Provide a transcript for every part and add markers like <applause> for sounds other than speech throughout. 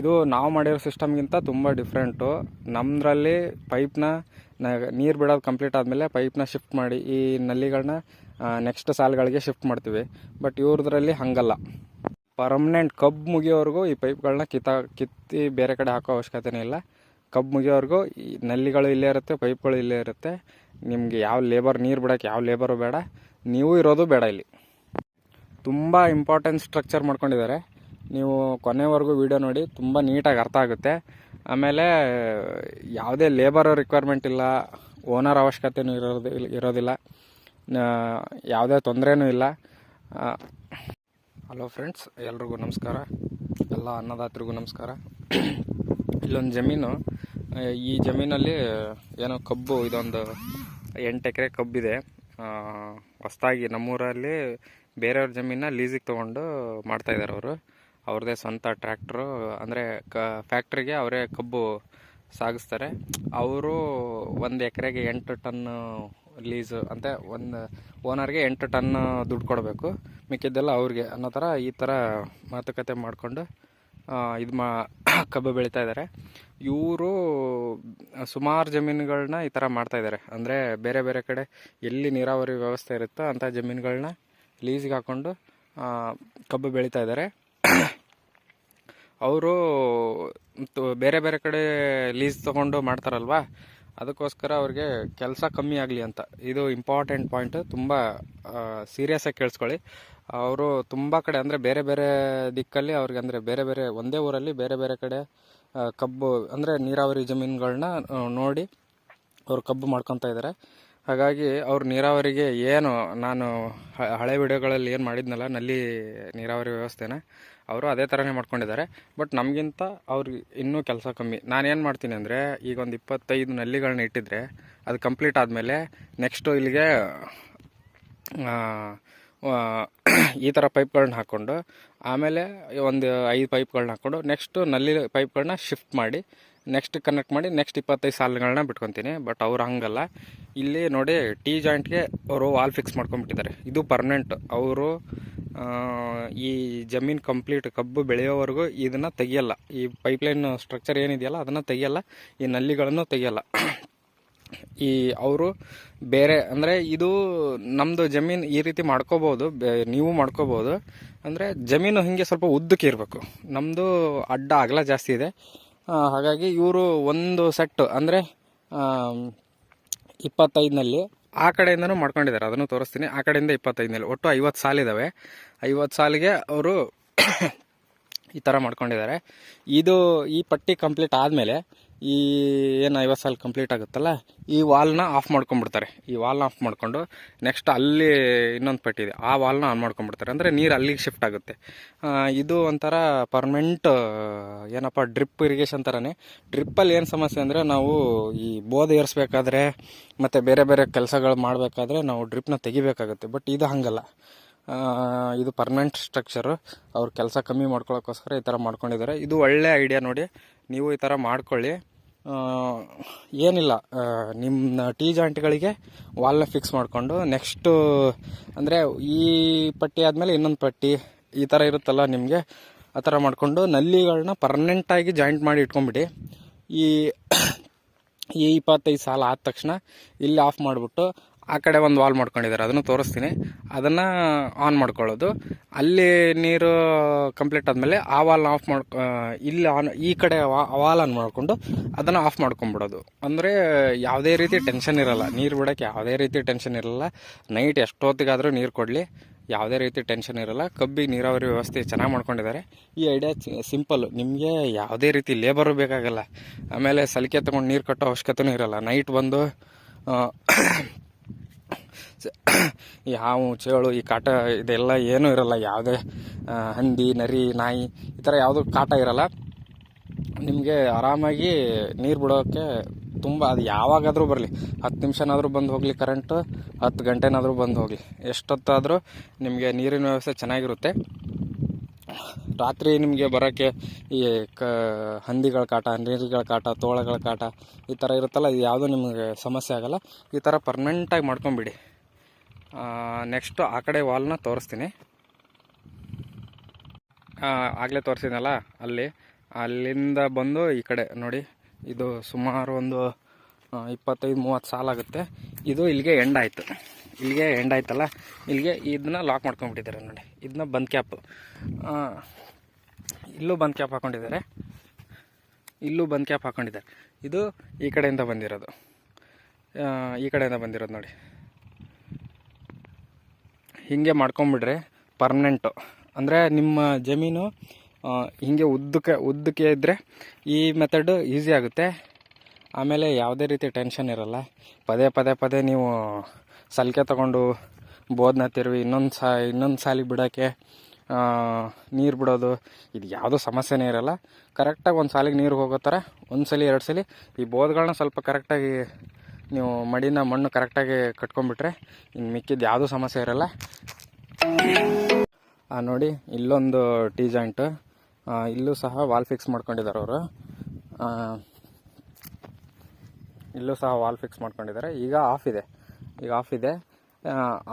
ಇದು ನಾವು ಮಾಡಿರೋ ಸಿಸ್ಟಮ್ಗಿಂತ ತುಂಬ ಡಿಫ್ರೆಂಟು ನಮ್ಮದ್ರಲ್ಲಿ ಪೈಪ್ನ ನೀರು ಬಿಡೋದು ಕಂಪ್ಲೀಟ್ ಆದಮೇಲೆ ಪೈಪ್ನ ಶಿಫ್ಟ್ ಮಾಡಿ ಈ ನಲ್ಲಿಗಳನ್ನ ನೆಕ್ಸ್ಟ್ ಸಾಲುಗಳಿಗೆ ಶಿಫ್ಟ್ ಮಾಡ್ತೀವಿ. ಬಟ್ ಇವ್ರದ್ರಲ್ಲಿ ಹಾಗಲ್ಲ. ಪರ್ಮನೆಂಟ್ ಕಬ್ಬು ಮುಗಿಯೋವರೆಗೂ ಈ ಪೈಪ್ಗಳನ್ನ ಕಿತ್ತ ಕಿತ್ತಿ ಬೇರೆ ಕಡೆ ಹಾಕೋ ಅವಶ್ಯಕತೆನೇ ಇಲ್ಲ. ಕಬ್ಬು ಮುಗಿಯೋವರೆಗೂ ಈ ನಲ್ಲಿಗಳು ಇಲ್ಲೇ ಇರುತ್ತೆ ಪೈಪ್ಗಳು ಇಲ್ಲೇ ಇರುತ್ತೆ. ನಿಮಗೆ ಯಾವ ಲೇಬರ್ ನೀರು ಬಿಡೋಕ್ಕೆ ಯಾವ ಲೇಬರು ಬೇಡ. ನೀವು ಇರೋದು ಬೇಡ ಇಲ್ಲಿ. ತುಂಬ ಇಂಪಾರ್ಟೆಂಟ್ ಸ್ಟ್ರಕ್ಚರ್ ಮಾಡ್ಕೊಂಡಿದ್ದಾರೆ. ನೀವು ಕೊನೆವರೆಗೂ ವಿಡಿಯೋ ನೋಡಿ, ತುಂಬ ನೀಟಾಗಿ ಅರ್ಥ ಆಗುತ್ತೆ. ಆಮೇಲೆ, ಯಾವುದೇ ಲೇಬರ್ ರಿಕ್ವೈರ್ಮೆಂಟ್ ಇಲ್ಲ ಓನರ್ ಅವಶ್ಯಕತೆನೂ ಇರೋದು ಇರೋದಿಲ್ಲ. ಯಾವುದೇ ತೊಂದರೆನೂ ಇಲ್ಲ. ಹಲೋ ಫ್ರೆಂಡ್ಸ್ ಎಲ್ರಿಗೂ ನಮಸ್ಕಾರ. ಎಲ್ಲ ಅನ್ನದಾತರಿಗೂ ನಮಸ್ಕಾರ. ಇಲ್ಲೊಂದು ಜಮೀನು ಈ ಜಮೀನಲ್ಲಿ ಏನೋ ಕಬ್ಬು, ಇದೊಂದು ಎಂಟು ಎಕರೆ ಕಬ್ಬಿದೆ. ಹೊಸ್ದಾಗಿ ನಮ್ಮೂರಲ್ಲಿ ಬೇರೆಯವ್ರ ಜಮೀನ ಲೀಸಿಗೆ ತೊಗೊಂಡು ಮಾಡ್ತಾಯಿದ್ದಾರೆ ಅವರು. ಅವ್ರದ್ದೇ ಸ್ವಂತ ಟ್ರ್ಯಾಕ್ಟ್ರು, ಅಂದರೆ ಕ, ಫ್ಯಾಕ್ಟ್ರಿಗೆ ಅವರೇ ಕಬ್ಬು ಸಾಗಿಸ್ತಾರೆ. ಅವರು ಒಂದು ಎಕರೆಗೆ ಎಂಟು ಟನ್ನು ಲೀಸು ಅಂತ ಒಂದು ಓನರ್ಗೆ ಎಂಟು ಟನ್ ದುಡ್ಡು ಕೊಡಬೇಕು. ಮಿಕ್ಕಿದ್ದೆಲ್ಲ ಅವ್ರಿಗೆ, ಅನ್ನೋ ಥರ ಈ ಥರ ಮಾತುಕತೆ ಮಾಡಿಕೊಂಡು ಇದು ಮಾ, <coughs> ಕಬ್ಬು ಬೆಳೀತಾ ಇದ್ದಾರೆ ಇವರು ಸುಮಾರು ಜಮೀನುಗಳನ್ನ ಈ ಥರ ಮಾಡ್ತಾ ಇದ್ದಾರೆ ಅಂದರೆ ಬೇರೆ ಬೇರೆ ಕಡೆ ಎಲ್ಲಿ ನೀರಾವರಿ ವ್ಯವಸ್ಥೆ ಇರುತ್ತೋ ಅಂಥ ಜಮೀನುಗಳನ್ನ ಲೀಸಿಗೆ ಹಾಕ್ಕೊಂಡು ಕಬ್ಬು ಬೆಳೀತಾ ಇದ್ದಾರೆ ಅವರು ಬೇರೆ ಬೇರೆ ಕಡೆ ಲೀಸ್ ತೊಗೊಂಡು ಮಾಡ್ತಾರಲ್ವಾ? ಅದಕ್ಕೋಸ್ಕರ ಅವ್ರಿಗೆ ಕೆಲಸ ಕಮ್ಮಿ ಆಗಲಿ ಅಂತ. ಇದು ಇಂಪಾರ್ಟೆಂಟ್ ಪಾಯಿಂಟ್ ತುಂಬ ಸೀರಿಯಸ್ಸಾಗಿ ಕೇಳಿಸ್ಕೊಳ್ಳಿ. ಅವರು ತುಂಬ ಕಡೆ ಅಂದರೆ ಬೇರೆ ಬೇರೆ ದಿಕ್ಕಲ್ಲಿ ಅವ್ರಿಗೆ ಅಂದರೆ ಬೇರೆ ಬೇರೆ, ಒಂದೇ ಊರಲ್ಲಿ ಬೇರೆ ಬೇರೆ ಕಡೆ ಕಬ್ಬು ಅಂದರೆ ನೀರಾವರಿ ಜಮೀನುಗಳನ್ನ ನೋಡಿ ಅವರು ಕಬ್ಬು ಮಾಡ್ಕೊತಾ ಇದ್ದಾರೆ ಹಾಗಾಗಿ ಅವ್ರು ನೀರಾವರಿಗೆ ಏನು, ನಾನು ಹಳೆ ವಿಡಿಯೋಗಳಲ್ಲಿ ಏನು ಮಾಡಿದ್ನಲ್ಲ, ನಲ್ಲಿ ನೀರಾವರಿ ವ್ಯವಸ್ಥೆನ ಅವರು ಅದೇ ಥರನೇ ಮಾಡ್ಕೊಂಡಿದ್ದಾರೆ. ಬಟ್ ನಮಗಿಂತ ಅವ್ರಿಗೆ ಇನ್ನೂ ಕೆಲಸ ಕಮ್ಮಿ. ನಾನೇನು ಮಾಡ್ತೀನಿ ಅಂದರೆ, ಈಗ ಒಂದು ಇಪ್ಪತ್ತೈದು ನಲ್ಲಿಗಳನ್ನ ಇಟ್ಟಿದ್ರೆ, ಅದು ಕಂಪ್ಲೀಟ್ ಆದಮೇಲೆ ನೆಕ್ಸ್ಟು ಇಲ್ಲಿಗೆ <clears throat> ಈ ಥರ ಪೈಪ್ಗಳನ್ನ ಹಾಕ್ಕೊಂಡು ಆಮೇಲೆ ಒಂದು ಐದು ಪೈಪ್ಗಳನ್ನ ಹಾಕ್ಕೊಂಡು ನೆಕ್ಸ್ಟು ನಲ್ಲಿ ಪೈಪ್ಗಳನ್ನ ಶಿಫ್ಟ್ ಮಾಡಿ ನೆಕ್ಸ್ಟ್ ಕನೆಕ್ಟ್ ಮಾಡಿ ನೆಕ್ಸ್ಟ್ ಇಪ್ಪತ್ತೈದು ಸಾಲುಗಳನ್ನ ಬಿಟ್ಕೊತೀನಿ. ಬಟ್ ಅವ್ರು ಹಂಗಲ್ಲ. ಇಲ್ಲಿ ನೋಡಿ ಟಿ ಜಾಯಿಂಟ್ಗೆ ಅವರು ವಾಲ್ ಫಿಕ್ಸ್ ಮಾಡ್ಕೊಂಬಿಟ್ಟಿದ್ದಾರೆ ಇದು ಪರ್ಮನೆಂಟ್ ಅವರು ಈ ಜಮೀನು ಕಂಪ್ಲೀಟ್ ಕಬ್ಬು ಬೆಳೆಯೋವರೆಗೂ ಇದನ್ನು ತೆಗಿಯಲ್ಲ. ಈ ಪೈಪ್ಲೈನ್ ಸ್ಟ್ರಕ್ಚರ್ ಏನಿದೆಯಲ್ಲ, ಅದನ್ನು ತೆಗಿಯಲ್ಲ, ಈ ನಲ್ಲಿಗಳನ್ನು ತೆಗಿಯಲ್ಲ. ಈ ಅವರು ಬೇರೆ, ಅಂದರೆ ಇದು ನಮ್ಮದು ಜಮೀನು ಈ ರೀತಿ ಮಾಡ್ಕೋಬೋದು ನೀವು ಮಾಡ್ಕೋಬೋದು. ಅಂದರೆ ಜಮೀನು ಹೀಗೆ ಸ್ವಲ್ಪ ಉದ್ದಕ್ಕೆ ಇರಬೇಕು. ನಮ್ಮದು ಅಡ್ಡ ಅಗಲ ಜಾಸ್ತಿ ಇದೆ. ಹಾಗಾಗಿ ಇವರು ಒಂದು ಸೆಟ್ ಅಂದರೆ ಇಪ್ಪತ್ತೈದನಲ್ಲಿ ಆ ಕಡೆಯಿಂದನೂ ಮಾಡ್ಕೊಂಡಿದ್ದಾರೆ. ಅದನ್ನು ತೋರಿಸ್ತೀನಿ. ಆ ಕಡೆಯಿಂದ ಇಪ್ಪತ್ತೈದನಲ್ಲಿ ಒಟ್ಟು ಐವತ್ತು ಸಾಲಿದ್ದಾವೆ ಐವತ್ತು ಸಾಲಿಗೆ ಅವರು ಈ ಥರ ಮಾಡ್ಕೊಂಡಿದ್ದಾರೆ. ಇದು ಈ ಪಟ್ಟಿ ಕಂಪ್ಲೀಟ್ ಆದಮೇಲೆ ಈ ಏನು ಐವತ್ತು ಸಾಲ ಕಂಪ್ಲೀಟ್ ಆಗುತ್ತಲ್ಲ, ಈ ವಾಲ್ನ ಆಫ್ ಮಾಡ್ಕೊಂಡ್ಬಿಡ್ತಾರೆ. ಈ ವಾಲ್ನ ಆಫ್ ಮಾಡಿಕೊಂಡು ನೆಕ್ಸ್ಟ್ ಅಲ್ಲಿ ಇನ್ನೊಂದು ಪಟ್ಟಿ ಇದೆ. ಆ ವಾಲ್ನ ಆನ್ ಮಾಡ್ಕೊಂಡ್ಬಿಡ್ತಾರೆ. ಅಂದರೆ ನೀರು ಅಲ್ಲಿಗೆ ಶಿಫ್ಟ್ ಆಗುತ್ತೆ. ಇದು ಒಂಥರ ಪರ್ಮನೆಂಟ್ ಏನಪ್ಪ ಡ್ರಿಪ್ ಇರಿಗೇಷನ್ ಥರನೇ ಡ್ರಿಪ್ಪಲ್ಲಿ ಏನು ಸಮಸ್ಯೆ ಅಂದರೆ ನಾವು ಈ ಬೋಧ ಏರಿಸ್ಬೇಕಾದ್ರೆ ಮತ್ತು ಬೇರೆ ಬೇರೆ ಕೆಲಸಗಳು ಮಾಡಬೇಕಾದ್ರೆ ನಾವು ಡ್ರಿಪ್ನ ತೆಗಿಬೇಕಾಗುತ್ತೆ. ಬಟ್ ಇದು ಹಾಗಲ್ಲ. ಇದು ಪರ್ಮನೆಂಟ್ ಸ್ಟ್ರಕ್ಚರು ಅವ್ರ ಕೆಲಸ ಕಮ್ಮಿ ಮಾಡ್ಕೊಳ್ಳೋಕ್ಕೋಸ್ಕರ ಈ ಥರ ಮಾಡ್ಕೊಂಡಿದ್ದಾರೆ ಇದು ಒಳ್ಳೆ ಐಡಿಯಾ ನೋಡಿ. ನೀವು ಈ ಥರ ಮಾಡ್ಕೊಳ್ಳಿ. ಏನಿಲ್ಲ. ನಿಮ್ಮ ಟೀ ಜಾಯಿಂಟ್ಗಳಿಗೆ ವಾಲ್ನ ಫಿಕ್ಸ್ ಮಾಡಿಕೊಂಡು ನೆಕ್ಸ್ಟು ಅಂದರೆ ಈ ಪಟ್ಟಿ ಆದಮೇಲೆ ಇನ್ನೊಂದು ಪಟ್ಟಿ ಈ ಥರ ಇರುತ್ತಲ್ಲ ನಿಮಗೆ? ಆ ಥರ ಮಾಡಿಕೊಂಡು ನಲ್ಲಿಗಳನ್ನ ಪರ್ಮನೆಂಟಾಗಿ ಜಾಯಿಂಟ್ ಮಾಡಿ ಇಟ್ಕೊಂಬಿಡಿ ಈ ಈ ಇಪ್ಪತ್ತೈದು ಸಾಲ ಆದ ತಕ್ಷಣ ಇಲ್ಲಿ ಆಫ್ ಮಾಡಿಬಿಟ್ಟು ಆ ಕಡೆ ಒಂದು ವಾಲ್ ಮಾಡ್ಕೊಂಡಿದ್ದಾರೆ. ಅದನ್ನು ತೋರಿಸ್ತೀನಿ. ಅದನ್ನು ಆನ್ ಮಾಡ್ಕೊಳ್ಳೋದು. ಅಲ್ಲಿ ನೀರು ಕಂಪ್ಲೀಟ್ ಆದಮೇಲೆ ಆ ವಾಲ್ನ ಆಫ್ ಮಾಡ್ಕೊ ಇಲ್ಲಿ ಆನ್ ಈ ಕಡೆ ವಾಲ್ ಆನ್ ಮಾಡಿಕೊಂಡು ಅದನ್ನು ಆಫ್ ಮಾಡ್ಕೊಂಬಿಡೋದು ಅಂದರೆ ಯಾವುದೇ ರೀತಿ ಟೆನ್ಷನ್ ಇರಲ್ಲ. ನೀರು ಬಿಡೋಕ್ಕೆ ಯಾವುದೇ ರೀತಿ ಟೆನ್ಷನ್ ಇರಲ್ಲ. ನೈಟ್ ಎಷ್ಟೊತ್ತಿಗಾದರೂ ನೀರು ಕೊಡಲಿ. ಯಾವುದೇ ರೀತಿ ಟೆನ್ಷನ್ ಇರಲ್ಲ. ಕಬ್ಬಿ, ನೀರಾವರಿ ವ್ಯವಸ್ಥೆ ಚೆನ್ನಾಗಿ ಮಾಡ್ಕೊಂಡಿದ್ದಾರೆ. ಈ ಐಡಿಯಾ ಸಿಂಪಲ್ ನಿಮಗೆ ಯಾವುದೇ ರೀತಿ ಲೇಬರು ಬೇಕಾಗಲ್ಲ. ಆಮೇಲೆ ಸಲಿಕೆ ತೊಗೊಂಡು ನೀರು ಕಟ್ಟೋ ಅವಶ್ಯಕತೆಯೂ ಇರಲ್ಲ. ನೈಟ್ ಬಂದು ಈ ಹಾವು, ಚೇಳು, ಈ ಕಾಟ ಇದೆಲ್ಲ ಏನೂ ಇರಲ್ಲ. ಯಾವುದೇ ಹಂದಿ, ನರಿ, ನಾಯಿ, ಈ ಥರ ಯಾವುದೂ ಕಾಟ ಇರಲ್ಲ. ನಿಮಗೆ ಆರಾಮಾಗಿ ನೀರು ಬಿಡೋಕ್ಕೆ ತುಂಬ, ಅದು ಯಾವಾಗಾದರೂ ಬರಲಿ. ಹತ್ತು ನಿಮಿಷನಾದರೂ ಬಂದು ಹೋಗಲಿ ಕರೆಂಟು, ಹತ್ತು ಗಂಟೆನಾದರೂ ಬಂದು ಹೋಗಲಿ. ಎಷ್ಟೊತ್ತಾದರೂ ನಿಮಗೆ ನೀರಿನ ವ್ಯವಸ್ಥೆ ಚೆನ್ನಾಗಿರುತ್ತೆ. ರಾತ್ರಿ ನಿಮಗೆ ಬರೋಕ್ಕೆ ಈ ಕ, ಹಂದಿಗಳ ಕಾಟ, ನೀರುಗಳ ಕಾಟ, ತೋಳಗಳ ಕಾಟ ಈ ಥರ ಇರುತ್ತಲ್ಲ, ಇದು ಯಾವುದೂ ನಿಮಗೆ ಸಮಸ್ಯೆ ಆಗಲ್ಲ. ಈ ಥರ ಪರ್ಮನೆಂಟಾಗಿ ಮಾಡ್ಕೊಂಬಿಡಿ. ನೆಕ್ಸ್ಟು ಆ ಕಡೆ ವಾಲ್ನ ತೋರಿಸ್ತೀನಿ. ಆಗಲೇ ತೋರಿಸಿದ್ನಲ್ಲ, ಅಲ್ಲಿ. ಅಲ್ಲಿಂದ ಬಂದು ಈ ಕಡೆ, ನೋಡಿ, ಇದು ಸುಮಾರು ಒಂದು ಇಪ್ಪತ್ತೈದು, ಮೂವತ್ತು ಸಾಲ ಆಗುತ್ತೆ. ಇದು ಇಲ್ಲಿಗೆ ಎಂಡ್ ಆಯಿತು. ಇಲ್ಲಿಗೆ ಎಂಡ್ ಆಯ್ತಲ್ಲ? ಇಲ್ಲಿಗೆ ಇದನ್ನ ಲಾಕ್ ಮಾಡ್ಕೊಂಡ್ಬಿಟ್ಟಿದ್ದಾರೆ, ನೋಡಿ. ಇದನ್ನ ಬಂದ್ ಕ್ಯಾಪ್ ಇಲ್ಲೂ ಬಂದ್ ಕ್ಯಾಪ್ ಹಾಕೊಂಡಿದ್ದಾರೆ. ಇಲ್ಲೂ ಬಂದ್ ಕ್ಯಾಪ್ ಹಾಕೊಂಡಿದ್ದಾರೆ. ಇದು ಈ ಕಡೆಯಿಂದ ಬಂದಿರೋದು. ಈ ಕಡೆಯಿಂದ ಬಂದಿರೋದು, ನೋಡಿ. ಹೀಗೆ ಮಾಡ್ಕೊಂಬಿಡ್ರಿ ಪರ್ಮನೆಂಟು ಅಂದರೆ ನಿಮ್ಮ ಜಮೀನು ಹೀಗೆ ಉದ್ದಕ್ಕೆ ಉದ್ದಕ್ಕೆ ಇದ್ದರೆ ಈ ಮೆಥಡ್ ಈಸಿ ಆಗುತ್ತೆ. ಆಮೇಲೆ ಯಾವುದೇ ರೀತಿ ಟೆನ್ಷನ್ ಇರಲ್ಲ. ಪದೇ ಪದೇ ಪದೇ ನೀವು ಸಲಿಕೆ ತಗೊಂಡು ಬೋದನ್ನ ತಿರುವಿ ಇನ್ನೊಂದು ಸಾ, ಇನ್ನೊಂದು ಸಾಲಿಗೆ ಬಿಡೋಕ್ಕೆ ನೀರು ಬಿಡೋದು, ಇದು ಯಾವುದೂ ಸಮಸ್ಯೆನೇ ಇರಲ್ಲ. ಕರೆಕ್ಟಾಗಿ ಒಂದು ಸಾಲಿಗೆ ನೀರು ಹೋಗೋ ಥರ ಒಂದು ಸಲ ಎರಡು ಸಲ ಈ ಬೋದ್ಗಳನ್ನ ಸ್ವಲ್ಪ ಕರೆಕ್ಟಾಗಿ ನೀವು ಮಡಿನ ಮಣ್ಣು ಕರೆಕ್ಟಾಗಿ ಕಟ್ಕೊಂಡ್ಬಿಟ್ರೆ ಇನ್ನು ಮಿಕ್ಕಿದ್ದು ಯಾವುದೂ ಸಮಸ್ಯೆ ಇರಲ್ಲ. ನೋಡಿ, ಇಲ್ಲೊಂದು ಟೀ ಜಾಯಿಂಟ್. ಇಲ್ಲೂ ಸಹ ವಾಲ್ ಫಿಕ್ಸ್ ಮಾಡ್ಕೊಂಡಿದ್ದಾರೆ ಅವರು. ಇಲ್ಲೂ ಸಹ ವಾಲ್ ಫಿಕ್ಸ್ ಮಾಡ್ಕೊಂಡಿದ್ದಾರೆ. ಈಗ ಆಫ್ ಇದೆ. ಈಗ ಆಫ್ ಇದೆ.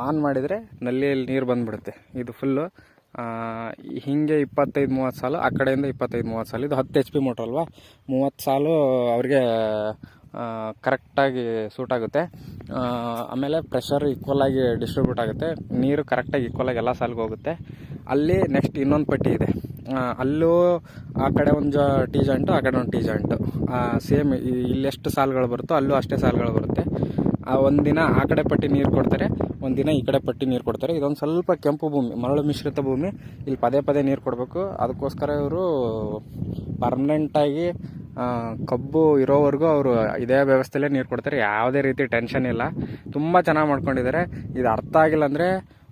ಆನ್ ಮಾಡಿದರೆ ನಲ್ಲಿಯಲ್ಲಿ ನೀರು ಬಂದ್ಬಿಡುತ್ತೆ. ಇದು ಫುಲ್ಲು ಹೀಗೆ ಇಪ್ಪತ್ತೈದು, ಮೂವತ್ತು ಸಾಲು, ಆ ಕಡೆಯಿಂದ ಇಪ್ಪತ್ತೈದು, ಮೂವತ್ತು ಸಾಲು. ಇದು ಹತ್ತು ಎಚ್ ಪಿ ಮೋಟ್ರ್ ಅಲ್ವಾ? ಮೂವತ್ತು ಸಾಲು ಅವ್ರಿಗೆ ಕರೆಕ್ಟಾಗಿ ಸೂಟ್ ಆಗುತ್ತೆ. ಆಮೇಲೆ ಪ್ರೆಷರ್ ಈಕ್ವಲ್ ಆಗಿ ಡಿಸ್ಟ್ರಿಬ್ಯೂಟ್ ಆಗುತ್ತೆ. ನೀರು ಕರೆಕ್ಟಾಗಿ ಈಕ್ವಲ್ ಆಗಿ ಎಲ್ಲ ಸಾಲಿಗೆ ಹೋಗುತ್ತೆ. ಅಲ್ಲಿ ನೆಕ್ಸ್ಟ್ ಇನ್ನೊಂದು ಪಟ್ಟಿ ಇದೆ. ಅಲ್ಲೂ ಆ ಕಡೆ ಒಂದು ಟೀ ಜಾಯಿಂಟು ಆ ಕಡೆ ಒಂದು ಟೀ ಜಾಯಿಂಟು ಸೇಮ್ ಇಲ್ಲೆಷ್ಟು ಸಾಲುಗಳು ಬರುತ್ತೋ ಅಲ್ಲೂ ಅಷ್ಟೇ ಸಾಲುಗಳು ಬರುತ್ತೆ. ಒಂದಿನ ಆ ಕಡೆ ಪಟ್ಟಿ ನೀರು ಕೊಡ್ತಾರೆ ಒಂದಿನ ಈ ಕಡೆ ಪಟ್ಟಿ ನೀರು ಕೊಡ್ತಾರೆ. ಇದೊಂದು ಸ್ವಲ್ಪ ಕೆಂಪು ಭೂಮಿ, ಮರಳು ಮಿಶ್ರಿತ ಭೂಮಿ. ಇಲ್ಲಿ ಪದೇ ಪದೇ ನೀರು ಕೊಡಬೇಕು. ಅದಕ್ಕೋಸ್ಕರ ಇವರು ಪರ್ಮನೆಂಟಾಗಿ ಕಬ್ಬು ಇರೋವರೆಗೂ ಅವರು ಇದೇ ವ್ಯವಸ್ಥೆಯಲ್ಲೇ ನೀರು ಕೊಡ್ತಾರೆ. ಯಾವುದೇ ರೀತಿ ಟೆನ್ಷನ್ ಇಲ್ಲ. ತುಂಬ ಚೆನ್ನಾಗಿ ಮಾಡ್ಕೊಂಡಿದ್ದಾರೆ ಇದು ಅರ್ಥ ಆಗಿಲ್ಲ ಅಂದರೆ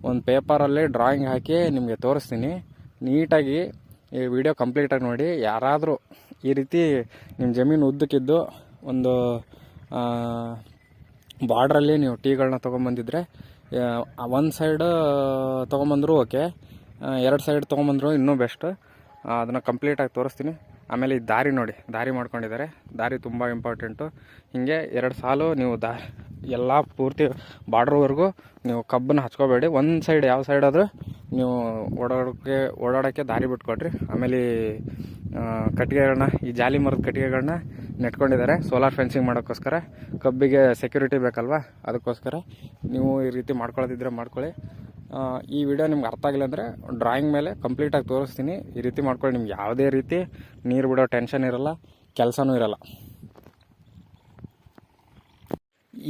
ಒಂದು ಪೇಪರಲ್ಲಿ ಡ್ರಾಯಿಂಗ್ ಹಾಕಿ ನಿಮಗೆ ತೋರಿಸ್ತೀನಿ. ನೀಟಾಗಿ ಈ ವಿಡಿಯೋ ಕಂಪ್ಲೀಟಾಗಿ ನೋಡಿ. ಯಾರಾದರೂ ಈ ರೀತಿ ನಿಮ್ಮ ಜಮೀನು ಉದ್ದಕ್ಕಿದ್ದು ಒಂದು ಬಾರ್ಡ್ರಲ್ಲಿ ನೀವು ಟೀಗಳನ್ನ ತೊಗೊಂಬಂದಿದ್ರೆ ಒಂದು ಸೈಡ್ ತೊಗೊಂಬಂದ್ರು ಓಕೆ ಎರಡು ಸೈಡ್ ತೊಗೊಂಬಂದ್ರು ಇನ್ನೂ ಬೆಸ್ಟ್ ಅದನ್ನು ಕಂಪ್ಲೀಟಾಗಿ ತೋರಿಸ್ತೀನಿ. ಆಮೇಲೆ ಈ ದಾರಿ ನೋಡಿ, ದಾರಿ ಮಾಡ್ಕೊಂಡಿದ್ದಾರೆ. ದಾರಿ ತುಂಬ ಇಂಪಾರ್ಟೆಂಟು ಹೀಗೆ ಎರಡು ಸಾಲು ನೀವು ದಾ, ಎಲ್ಲ ಪೂರ್ತಿ ಬಾರ್ಡ್ರ್ವರೆಗೂ ನೀವು ಕಬ್ಬನ್ನು ಹಚ್ಕೋಬೇಡಿ. ಒಂದು ಸೈಡ್ ಯಾವ ಸೈಡ್ ಆದರೂ ನೀವು ಓಡಾಡೋಕ್ಕೆ ಓಡಾಡೋಕ್ಕೆ ದಾರಿ ಬಿಟ್ಕೊಡ್ರಿ. ಆಮೇಲೆ ಕಟ್ಟಿಗೆಗಳನ್ನ ಈ ಜಾಲಿ ಮರದ ಕಟ್ಟಿಗೆಗಳನ್ನ ನೆಟ್ಕೊಂಡಿದ್ದಾರೆ. ಸೋಲಾರ್ ಫೆನ್ಸಿಂಗ್ ಮಾಡೋಕ್ಕೋಸ್ಕರ. ಕಬ್ಬಿಗೆ ಸೆಕ್ಯೂರಿಟಿ ಬೇಕಲ್ವಾ? ಅದಕ್ಕೋಸ್ಕರ ನೀವು ಈ ರೀತಿ ಮಾಡ್ಕೊಳ್ಳೋದಿದ್ರೆ ಮಾಡ್ಕೊಳ್ಳಿ. ಈ ವಿಡಿಯೋ ನಿಮ್ಗೆ ಅರ್ಥ ಆಗಿಲ್ಲ ಅಂದರೆ ಡ್ರಾಯಿಂಗ್ ಮೇಲೆ ಕಂಪ್ಲೀಟಾಗಿ ತೋರಿಸ್ತೀನಿ. ಈ ರೀತಿ ಮಾಡ್ಕೊಳ್ಳಿ. ನಿಮ್ಗೆ ಯಾವುದೇ ರೀತಿ ನೀರು ಬಿಡೋ ಟೆನ್ಷನ್ ಇರಲ್ಲ, ಕೆಲಸನೂ ಇರಲ್ಲ.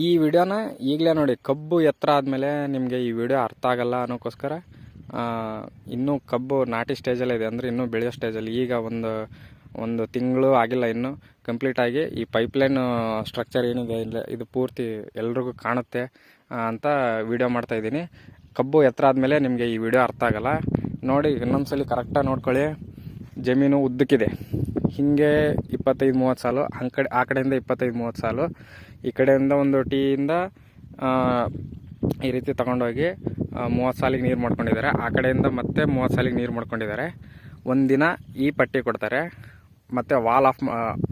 ಈ ವಿಡಿಯೋನ ಈಗಲೇ ನೋಡಿ, ಕಬ್ಬು ಎತ್ತರ ಆದಮೇಲೆ ನಿಮಗೆ ಈ ವಿಡಿಯೋ ಅರ್ಥ ಆಗಲ್ಲ ಅನ್ನೋಕ್ಕೋಸ್ಕರ ಇನ್ನೂ ಕಬ್ಬು ನಾಟಿ ಸ್ಟೇಜಲ್ಲೇ ಇದೆ ಅಂದರೆ ಇನ್ನೂ ಬೆಳೆಯೋ ಸ್ಟೇಜಲ್ಲಿ. ಈಗ ಒಂದು ಒಂದು ತಿಂಗಳು ಆಗಿಲ್ಲ ಇನ್ನು. ಕಂಪ್ಲೀಟಾಗಿ ಈ ಪೈಪ್ಲೈನ್ ಸ್ಟ್ರಕ್ಚರ್ ಏನಿದೆ, ಇಲ್ಲ, ಇದು ಪೂರ್ತಿ ಎಲ್ರಿಗೂ ಕಾಣುತ್ತೆ ಅಂತ ವಿಡಿಯೋ ಮಾಡ್ತಾ ಇದ್ದೀನಿ. ಕಬ್ಬು ಎತ್ತರ ಆದಮೇಲೆ ನಿಮಗೆ ಈ ವಿಡಿಯೋ ಅರ್ಥ ಆಗಲ್ಲ. ನೋಡಿ, ಇನ್ನೊಂದ್ಸಲಿ ಕರೆಕ್ಟಾಗಿ ನೋಡ್ಕೊಳ್ಳಿ. ಜಮೀನು ಉದ್ದಕ್ಕಿದೆ. ಹಿಂಗೆ ಇಪ್ಪತ್ತೈದು, ಮೂವತ್ತು ಸಾಲು ಆ ಕಡೆ, ಆ ಕಡೆಯಿಂದ ಇಪ್ಪತ್ತೈದು, ಮೂವತ್ತು ಸಾಲು. ಈ ಕಡೆಯಿಂದ ಒಂದು ಟೀಯಿಂದ ಈ ರೀತಿ ತಗೊಂಡೋಗಿ ಮೂವತ್ತು ಸಾಲಿಗೆ ನೀರು ಮಾಡ್ಕೊಂಡಿದ್ದಾರೆ. ಆ ಕಡೆಯಿಂದ ಮತ್ತೆ ಮೂವತ್ತು ಸಾಲಿಗೆ ನೀರು ಮಾಡ್ಕೊಂಡಿದ್ದಾರೆ. ಒಂದಿನ ಈ ಪಟ್ಟಿ ಕೊಡ್ತಾರೆ. ಮತ್ತು ವಾಲ್ ಆಫ್,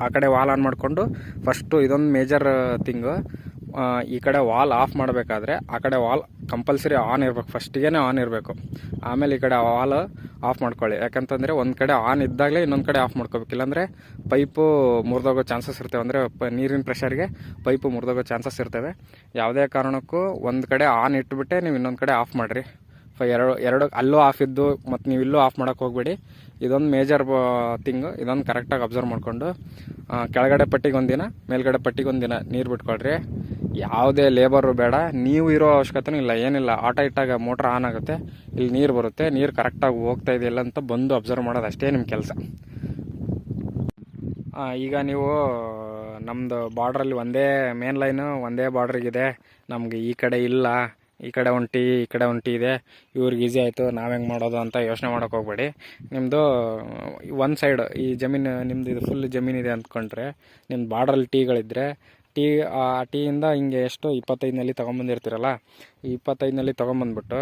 ಆ ಕಡೆ ವಾಲ್ ಆನ್ ಮಾಡಿಕೊಂಡು ಫಸ್ಟು ಇದೊಂದು ಮೇಜರ್ ಥಿಂಗು ಈ ಕಡೆ ವಾಲ್ ಆಫ್ ಮಾಡಬೇಕಾದ್ರೆ ಆ ಕಡೆ ವಾಲ್ ಕಂಪಲ್ಸರಿ ಆನ್ ಇರಬೇಕು. ಫಸ್ಟಿಗೆ ಆನ್ ಇರಬೇಕು. ಆಮೇಲೆ ಈ ಕಡೆ ವಾಲ್ ಆಫ್ ಮಾಡ್ಕೊಳ್ಳಿ. ಯಾಕಂತಂದರೆ ಒಂದು ಕಡೆ ಆನ್ ಇದ್ದಾಗಲೇ ಇನ್ನೊಂದು ಕಡೆ ಆಫ್ ಮಾಡ್ಕೋಬೇಕು. ಇಲ್ಲಾಂದರೆ ಪೈಪು ಮುರಿದೋಗೋ ಚಾನ್ಸಸ್ ಇರ್ತವೆ. ಅಂದರೆ ನೀರಿನ ಪ್ರೆಷರ್ಗೆ ಪೈಪು ಮುರಿದೋಗೋ ಚಾನ್ಸಸ್ ಇರ್ತವೆ. ಯಾವುದೇ ಕಾರಣಕ್ಕೂ ಒಂದು ಕಡೆ ಆನ್ ಇಟ್ಬಿಟ್ಟೆ ನೀವು ಇನ್ನೊಂದು ಕಡೆ ಆಫ್ ಮಾಡಿರಿ. ಎರಡು ಎರಡು, ಅಲ್ಲೂ ಆಫ್ ಇದ್ದು ಮತ್ತು ನೀವು ಇಲ್ಲೂ ಆಫ್ ಮಾಡೋಕ್ಕೆ ಹೋಗ್ಬೇಡಿ. ಇದೊಂದು ಮೇಜರ್ ಥಿಂಗ್. ಇದೊಂದು ಕರೆಕ್ಟಾಗಿ ಅಬ್ಸರ್ವ್ ಮಾಡಿಕೊಂಡು ಕೆಳಗಡೆ ಪಟ್ಟಿಗೆ ಒಂದಿನ ಮೇಲ್ಗಡೆ ಪಟ್ಟಿಗೆ ಒಂದಿನ ನೀರು ಬಿಟ್ಕೊಳ್ರಿ. ಯಾವುದೇ ಲೇಬರು ಬೇಡ. ನೀವು ಇರೋ ಅವಶ್ಯಕತೆನೂ ಇಲ್ಲ, ಏನಿಲ್ಲ. ಆಟೋ ಇಟ್ಟಾಗ ಮೋಟ್ರ್ ಆನ್ ಆಗುತ್ತೆ. ಇಲ್ಲಿ ನೀರು ಬರುತ್ತೆ. ನೀರು ಕರೆಕ್ಟಾಗಿ ಹೋಗ್ತಾ ಇದೆಯಲ್ಲ ಅಂತ ಬಂದು ಅಬ್ಸರ್ವ್ ಮಾಡೋದು ಅಷ್ಟೇ ನಿಮ್ಮ ಕೆಲಸ. ಈಗ ನೀವು ನಮ್ಮದು ಬಾರ್ಡ್ರಲ್ಲಿ ಒಂದೇ ಮೇನ್ ಲೈನು ಒಂದೇ ಬಾರ್ಡ್ರಿಗಿದೆ ನಮಗೆ ಈ ಕಡೆ ಇಲ್ಲ. ಈ ಕಡೆ ಒಂಟಿ ಈ ಕಡೆ ಒಂಟಿ ಇದೆ. ಇವ್ರಿಗೆ ಈಸಿ ಆಯಿತು. ನಾವು ಹೆಂಗೆ ಮಾಡೋದು ಅಂತ ಯೋಚನೆ ಮಾಡೋಕೆ ಹೋಗ್ಬೇಡಿ. ನಿಮ್ಮದು ಒಂದು ಸೈಡ್ ಈ ಜಮೀನು ನಿಮ್ಮದು ಇದು ಫುಲ್ ಜಮೀನಿದೆ ಅಂದ್ಕೊಂಡ್ರೆ ನಿಮ್ಮ ಬಾರ್ಡ್ರಲ್ಲಿ ಟೀಗಳಿದ್ದರೆ ಟೀ, ಆ ಟೀಯಿಂದ ಹಿಂಗೆ ಎಷ್ಟು ಇಪ್ಪತ್ತೈದು ನಲ್ಲಿ ತೊಗೊಂಬಂದಿರ್ತೀರಲ್ಲ, ಈ ಇಪ್ಪತ್ತೈದು ನಲ್ಲಿ ತೊಗೊಂಬಂದ್ಬಿಟ್ಟು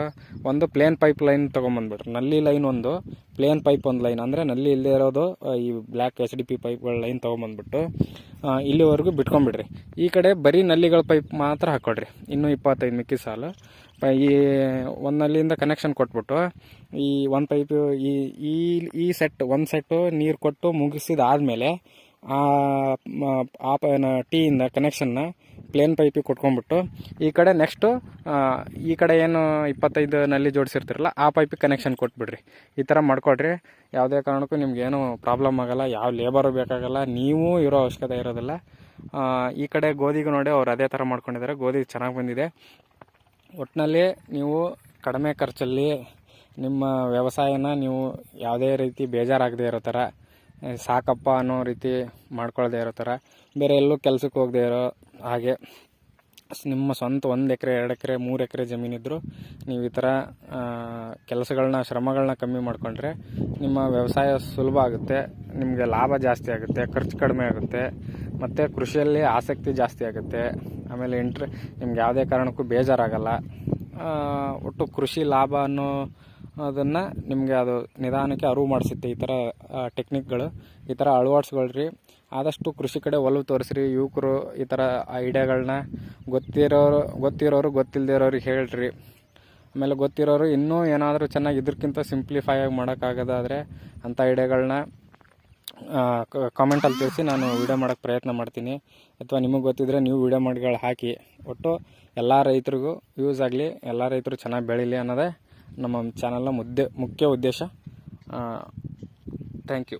ಒಂದು ಪ್ಲೇನ್ ಪೈಪ್ ಲೈನ್ ತೊಗೊಂಬಂದ್ಬಿಟ್ರು. ನಲ್ಲಿ ಲೈನ್ ಒಂದು ಪ್ಲೇನ್ ಪೈಪ್ ಒಂದು ಲೈನ್ ಅಂದರೆ ನಲ್ಲಿ ಇಲ್ಲದೆ ಇರೋದು ಈ ಬ್ಲ್ಯಾಕ್ ಎಚ್ ಡಿ ಪಿ ಪೈಪ್ಗಳ ಲೈನ್ ತೊಗೊಂಬಂದ್ಬಿಟ್ಟು ಇಲ್ಲಿವರೆಗೂ ಬಿಟ್ಕೊಂಡ್ಬಿಡ್ರಿ. ಈ ಕಡೆ ಬರೀ ನಲ್ಲಿಗಳ ಪೈಪ್ ಮಾತ್ರ ಹಾಕ್ಕೊಡ್ರಿ ಇನ್ನೂ ಇಪ್ಪತ್ತೈದು ಮಿಕ್ಕಿ ಸಾಲು. ಈ ಈ ನಲ್ಲಿಯಿಂದ ಕನೆಕ್ಷನ್ ಕೊಟ್ಬಿಟ್ಟು, ಈ ಒಂದು ಪೈಪು ಈ ಈ ಈ ಸೆಟ್ ಒಂದು ಸೆಟ್ಟು ನೀರು ಕೊಟ್ಟು ಮುಗಿಸಿದಾದ್ಮೇಲೆ ಆ ಆ ಟೀಯಿಂದ ಕನೆಕ್ಷನ್ನ ಪ್ಲೇನ್ ಪೈಪಿಗೆ ಕೊಟ್ಕೊಂಡ್ಬಿಟ್ಟು ಈ ಕಡೆ ನೆಕ್ಸ್ಟು ಈ ಕಡೆ ಏನು ಇಪ್ಪತ್ತೈದು ನಲ್ಲಿ ಜೋಡಿಸಿರ್ತಿರಲ್ಲ, ಆ ಪೈಪಿಗೆ ಕನೆಕ್ಷನ್ ಕೊಟ್ಬಿಡ್ರಿ. ಈ ಥರ ಮಾಡ್ಕೊಳ್ರಿ. ಯಾವುದೇ ಕಾರಣಕ್ಕೂ ನಿಮ್ಗೇನು ಪ್ರಾಬ್ಲಮ್ ಆಗೋಲ್ಲ, ಯಾವ ಲೇಬರು ಬೇಕಾಗಲ್ಲ, ನೀವು ಇರೋ ಅವಶ್ಯಕತೆ ಇರೋದಿಲ್ಲ. ಈ ಕಡೆ ಗೋಧಿಗೂ ನೋಡಿ ಅವ್ರು ಅದೇ ಥರ ಮಾಡ್ಕೊಂಡಿದ್ದಾರೆ. ಗೋಧಿ ಚೆನ್ನಾಗಿ ಬಂದಿದೆ. ಒಟ್ಟಿನಲ್ಲಿ ನೀವು ಕಡಿಮೆ ಖರ್ಚಲ್ಲಿ ನಿಮ್ಮ ವ್ಯವಸಾಯನ ನೀವು ಯಾವುದೇ ರೀತಿ ಬೇಜಾರಾಗದೇ ಇರೋ ಥರ ಸಾಕಪ್ಪ ಅನ್ನೋ ರೀತಿ ಮಾಡ್ಕೊಳ್ಳದೆ ಇರೋ ಥರ. ಬೇರೆ ಎಲ್ಲೂ ಕೆಲಸಕ್ಕೆ ಹೋಗದೆ ಇರೋ ಹಾಗೆ. ನಿಮ್ಮ ಸ್ವಂತ ಒಂದು ಎಕರೆ, ಎರಡು ಎಕರೆ, ಮೂರು ಎಕರೆ ಜಮೀನಿದ್ರು ನೀವು ಈ ಥರ ಕೆಲಸಗಳನ್ನ ಶ್ರಮಗಳನ್ನ ಕಮ್ಮಿ ಮಾಡಿಕೊಂಡ್ರೆ ನಿಮ್ಮ ವ್ಯವಸಾಯ ಸುಲಭ ಆಗುತ್ತೆ, ನಿಮಗೆ ಲಾಭ ಜಾಸ್ತಿ ಆಗುತ್ತೆ, ಖರ್ಚು ಕಡಿಮೆ ಆಗುತ್ತೆ, ಮತ್ತು ಕೃಷಿಯಲ್ಲಿ ಆಸಕ್ತಿ ಜಾಸ್ತಿ ಆಗುತ್ತೆ. ಆಮೇಲೆ ಇಂಟ್ರೆ ನಿಮ್ಗೆ ಯಾವುದೇ ಕಾರಣಕ್ಕೂ ಬೇಜಾರಾಗಲ್ಲ. ಒಟ್ಟು ಕೃಷಿ ಲಾಭ ಅನ್ನೋ ಅದನ್ನು ನಿಮಗೆ ಅದು ನಿಧಾನಕ್ಕೆ ಅರಿವು ಮಾಡಿಸುತ್ತೆ ಈ ಥರ ಟೆಕ್ನಿಕ್ಗಳು ಈ ಥರ ಅಳವಡಿಸ್ಕೊಳ್ರಿ. ಆದಷ್ಟು ಕೃಷಿ ಕಡೆ ಒಲವು ತೋರಿಸ್ರಿ. ಯುವಕರು ಈ ಥರ ಐಡಿಯಾಗಳನ್ನ ಗೊತ್ತಿರೋರು ಗೊತ್ತಿರೋರು ಗೊತ್ತಿಲ್ಲದೆ ಇರೋರಿಗೆ ಹೇಳ್ರಿ. ಆಮೇಲೆ ಗೊತ್ತಿರೋರು ಇನ್ನೂ ಏನಾದರೂ ಚೆನ್ನಾಗಿ ಇದಕ್ಕಿಂತ ಸಿಂಪ್ಲಿಫೈ ಆಗಿ ಮಾಡೋಕ್ಕಾಗೋದಾದರೆ ಅಂಥ ಐಡಿಯಾಗಳನ್ನ ಕಾಮೆಂಟಲ್ಲಿ ತಿಳಿಸಿ ನಾನು ವೀಡಿಯೋ ಮಾಡೋಕ್ಕೆ ಪ್ರಯತ್ನ ಮಾಡ್ತೀನಿ. ಅಥವಾ ನಿಮಗೆ ಗೊತ್ತಿದ್ದರೆ ನೀವು ವಿಡಿಯೋ ಮಾಡಿಗಳು ಹಾಕಿ. ಒಟ್ಟು ಎಲ್ಲ ರೈತರಿಗೂ ಯೂಸ್ ಆಗಲಿ, ಎಲ್ಲ ರೈತರು ಚೆನ್ನಾಗಿ ಬೆಳೀಲಿ ಅನ್ನೋದೇ ನಮ್ಮ ಚಾನಲ್ನ ಮುದ್ದೆ ಮುಖ್ಯ ಉದ್ದೇಶ. Thank you